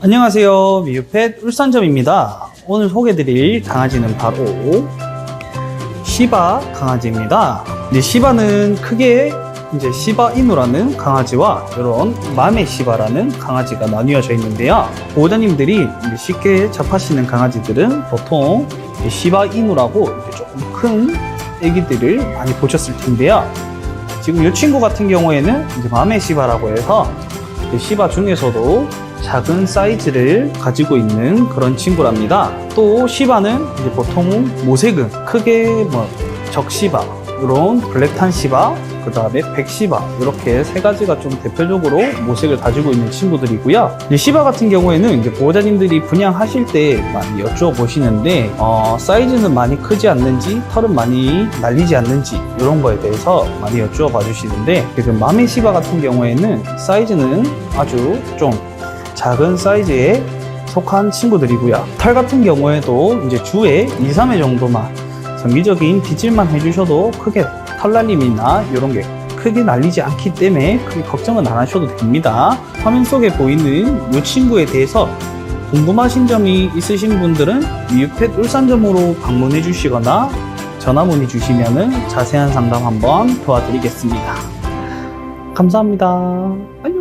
안녕하세요. 미유펫 울산점입니다. 오늘 소개드릴 강아지는 바로 시바 강아지입니다. 이제 시바는 크게 이제 시바 이누라는 강아지와 이런 맘의 시바라는 강아지가 나뉘어져 있는데요. 보호자님들이 쉽게 접하시는 강아지들은 보통 이 시바 이누라고 조금 큰 애기들을 많이 보셨을 텐데요. 지금 이 친구 같은 경우에는 이제 맘의 시바라고 해서 이 시바 중에서도 작은 사이즈를 가지고 있는 그런 친구랍니다. 또 시바는 이제 보통 모색은 크게 뭐 적시바, 이런 블랙탄 시바, 그 다음에 백시바 이렇게 세 가지가 좀 대표적으로 모색을 가지고 있는 친구들이고요. 이 시바 같은 경우에는 이제 보호자님들이 분양하실 때 많이 여쭤보시는데 어, 사이즈는 많이 크지 않는지, 털은 많이 날리지 않는지 이런 거에 대해서 많이 여쭈어 봐주시는데 그 마메 시바 같은 경우에는 사이즈는 아주 좀 작은 사이즈에 속한 친구들이고요. 털 같은 경우에도 이제 주에 2, 3회 정도만 정기적인 빗질만 해주셔도 크게 털날림이나 이런 게 크게 날리지 않기 때문에 크게 걱정은 안 하셔도 됩니다. 화면 속에 보이는 이 친구에 대해서 궁금하신 점이 있으신 분들은 미유펫 울산점으로 방문해 주시거나 전화 문의 주시면 자세한 상담 한번 도와드리겠습니다. 감사합니다.